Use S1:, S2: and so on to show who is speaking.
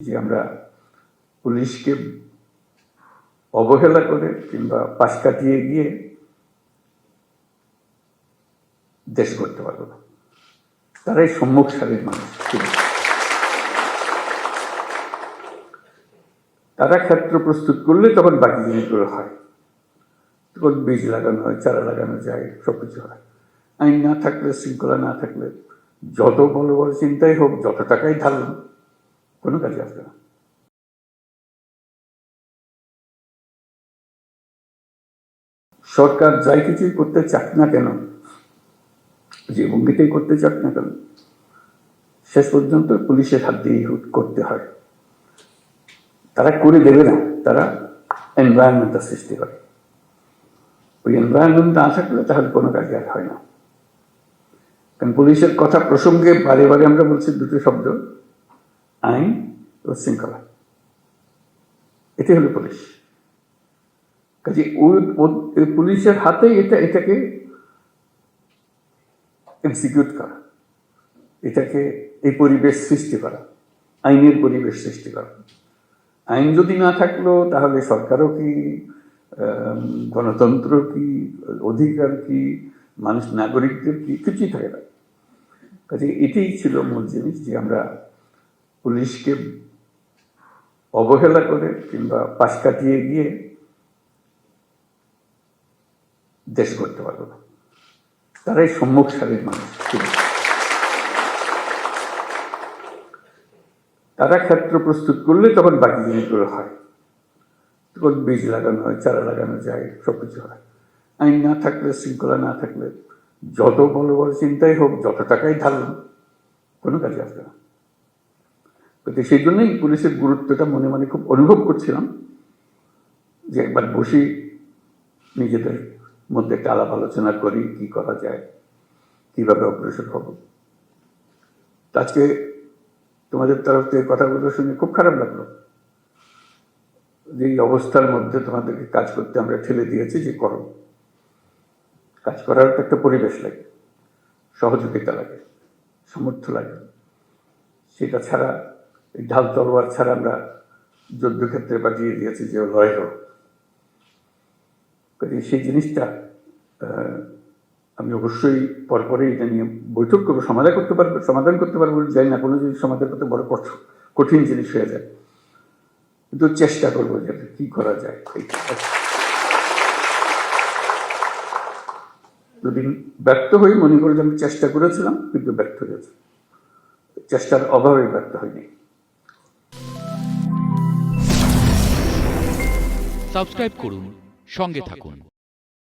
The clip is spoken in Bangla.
S1: যে আমরা পুলিশকে অবহেলা করে কিংবা পাশ কাটিয়ে গিয়ে দেশ করতে পারব না। তারাই সম্মুখ মানুষ। তারা ক্ষেত্র প্রস্তুত করলে তখন বাকি জিনিসগুলো হয়। তখন বীজ লাগানো হয়, চারা লাগানো যায়, সবকিছু হয়। আইন না থাকলে, শৃঙ্খলা না থাকলে, যত বড় বড় চিন্তাই হোক, যত টাকাই ঢালুন কোনো কাজে আসবে না সরকার যাই কিছুই করতে চাক না কেন? যে ভঙ্গিতেই করতে চাক না কেন? শেষ পর্যন্ত পুলিশের হাত দিয়ে করতে হয়। তারা করে দেবে না, তারা এনভায়রনমেন্টটা সৃষ্টি করে। ওই এনভায়রনমেন্ট না থাকলে তাহলে কোনো কাজ আর হয় না। কারণ পুলিশের কথা প্রসঙ্গে বারে বারে আমরা বলছি দুটো শব্দ। আইন ও শৃঙ্খলা। এটি হলো পুলিশ। কাজে ওই- পুলিশের হাতে এটা, এটাকে এক্সিকিউট করা। এটাকে এই পরিবেশ সৃষ্টি করা, আইনের পরিবেশ সৃষ্টি করা। আইন যদি না থাকল, তাহলে সরকারও কি গণতন্ত্র কি, অধিকার কি, মানুষ, নাগরিকদের কি, কিছুই থাকে না। কাজে এটাই ছিল মূল জিনিস যে আমরা পুলিশকে অবহেলা করে কিংবা পাশ কাটিয়ে গিয়ে দেশ করতে পারব না। তারাই সম্মুখ সারির মানুষ। তারা ক্ষেত্র প্রস্তুত করলে তখন বাকি জিনিসগুলো হয়। তখন বীজ লাগানো হয়, চারা লাগানো যায়, সবকিছু হয়। আইন না থাকলে, শৃঙ্খলা না থাকলে, যত বড় বড় চিন্তাই হোক, যত টাকাই ঢালুন কোনো কাজে আসবে না। কিন্তু সেই জন্যই পুলিশের গুরুত্বটা মনে মনে খুব অনুভব করছিলাম যে একবার বসি নিজেদের মধ্যে একটা আলাপ আলোচনা করি, কি করা যায়, কীভাবে অগ্রসর হব। আজকে তোমাদের তরফ থেকে কথাগুলো শুনে খুব খারাপ লাগল যে এই অবস্থার মধ্যে তোমাদেরকে কাজ করতে আমরা ঠেলে দিয়েছি যে করো। কাজ করার একটা পরিবেশ লাগে, সহযোগিতা লাগে, সামর্থ্য লাগে। সেটা ছাড়া ঢাল তলোয়ার ছাড়া আমরা যুদ্ধক্ষেত্রে পাঠিয়ে দিয়েছি যে লড়াই হোক। কাজে সেই জিনিসটা আমি অবশ্যই পরপরই এটা নিয়ে বৈঠক করব, সমাধান করতে পারব, সমাধান করতে পারব যাই না, কোনো জিনিস সমাধান করতে বড় কঠ- কঠিন জিনিস হয়ে যায়। কিন্তু চেষ্টা করব যে কি করা যায়। যদি ব্যর্থ হই, মনে করে যে আমি চেষ্টা করেছিলাম, কিন্তু ব্যর্থ হয়েছে। চেষ্টার অভাবে ব্যর্থ হয়নি
S2: সাবস্ক্রাইব করুন সঙ্গে থাকুন।